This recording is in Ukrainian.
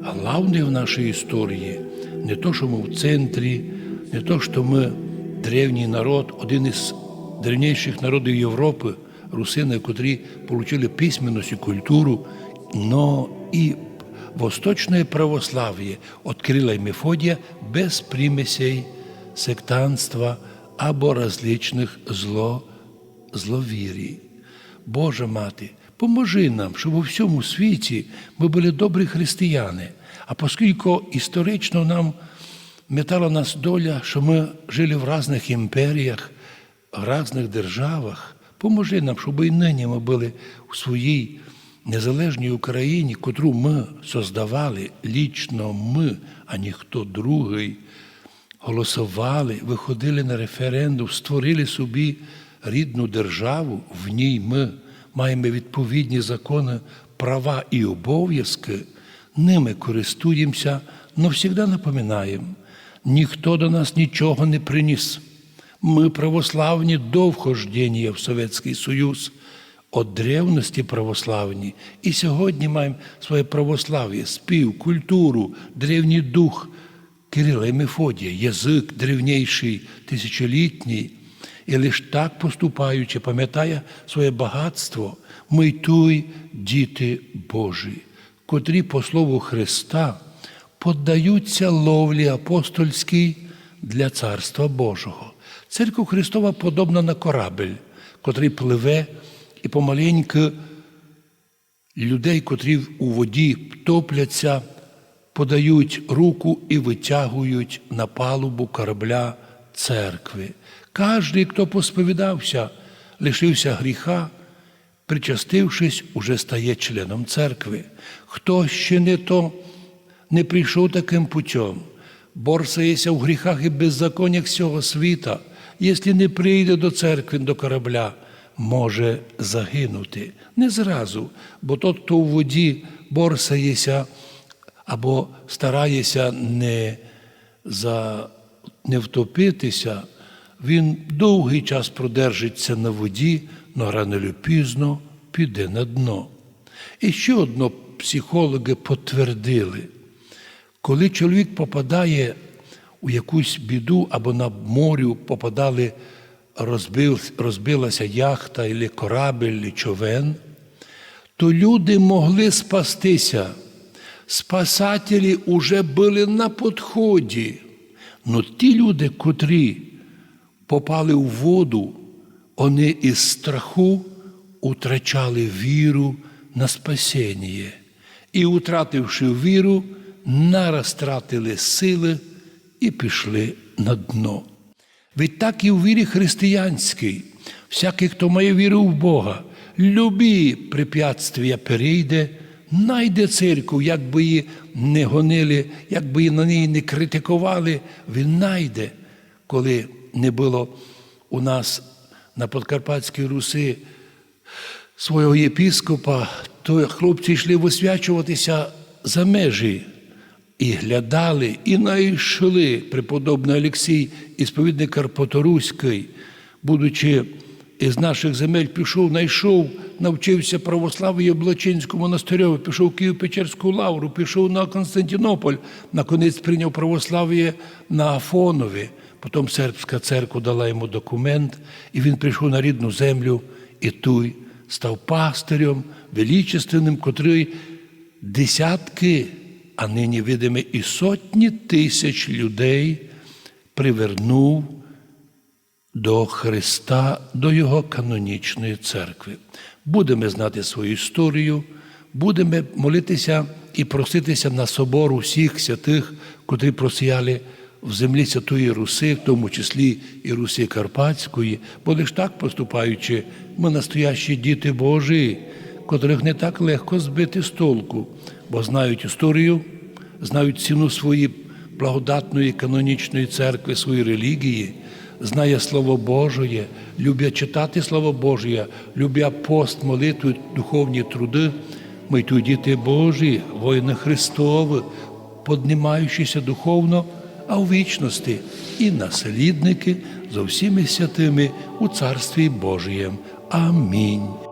Главное в нашей истории не то, що ми в центрі, не то, що ми древній народ, один із древніших народів Європи, русини, котрі отримали письменність і культуру, но і православ'я от Кирила і Мефодія без примесей сектанства або различних зло, зловірій. Божа мати, поможи нам, щоб у всьому світі ми були добрі християни. А оскільки історично нам метала нас доля, що ми жили в різних імперіях, в різних державах, поможи нам, щоб і нині ми були у своїй незалежній Україні, котру ми создавали лічно ми, а ніхто другий голосували, виходили на референдум, створили собі рідну державу, в ній ми маємо відповідні закони, права і обов'язки, ними користуємося, але завжди напоминаємо, ніхто до нас нічого не приніс. Ми православні до вхождення в Совєтський Союз, от древності православні. І сьогодні маємо своє православ'я, спів, культуру, древній дух Кирила і Мефодія, язик древніший, тисячолітній. І лише так поступаючи, пам'ятає своє багатство, ми той діти Божі, котрі, по слову Христа, поддаються ловлі апостольській для Царства Божого. Церква Христова подобна на корабель, котрий пливе і помаленьку людей, котрі у воді топляться, подають руку і витягують на палубу корабля церкви. Кожний, хто посповідався, лишився гріха, причастившись, уже стає членом церкви. Хто ще не то не прийшов таким путем, борсається в гріхах і беззаконнях цього світа, якщо не прийде до церкви, до корабля, може загинути. Не зразу, бо тот, хто у воді борсається або старається не, за, не втопитися, він довгий час продержиться на воді, но рано пізно піде на дно. І ще одно психологи потвердили, коли чоловік попадає у якусь біду або на морю попадали, розбив, розбилася яхта, або корабель, або човен, то люди могли спастися. Спасателі вже були на підході. Но ті люди, котрі попали у воду, вони із страху утрачали віру на спасіння. І, утративши віру, нараз тратили сили і пішли на дно. Ведь так і у вірі християнській, всякий, хто має віру в Бога, любі препятствия перейде, найде церкву, як би її не гонили, як би на неї не критикували, він найде, коли не було у нас на Подкарпатській Руси свого єпіскопа, то хлопці йшли висвячуватися за межі. І глядали, і знайшли преподобний Олексій, ісповідник Карпаторуський, будучи із наших земель, пішов, знайшов, навчився православ'ю Облачинському монастирю, пішов в Київ-Печерську лавру, пішов на Константинополь, наконець прийняв православ'я на Афонові. Потім сербська церква дала йому документ, і він прийшов на рідну землю, і той став пастирем величественним, котрий десятки, а нині видимо і сотні тисяч людей привернув до Христа, до Його канонічної церкви. Будемо знати свою історію, будемо молитися і проситися на собор усіх святих, котрі просіяли в землі Святої Руси, в тому числі і Руси Карпатської, бо лише так поступаючи, ми настоящі діти Божі, котрих не так легко збити з толку, бо знають історію, знають ціну своєї благодатної канонічної церкви, своєї релігії, знає Слово Божє, люблять читати Слово Божє, люблять пост, молитву, духовні труди. Ми тут діти Божі, воїни Христові, поднімаючися духовно, а у вічності і наслідники зо всіми святими у Царстві Божієм. Амінь.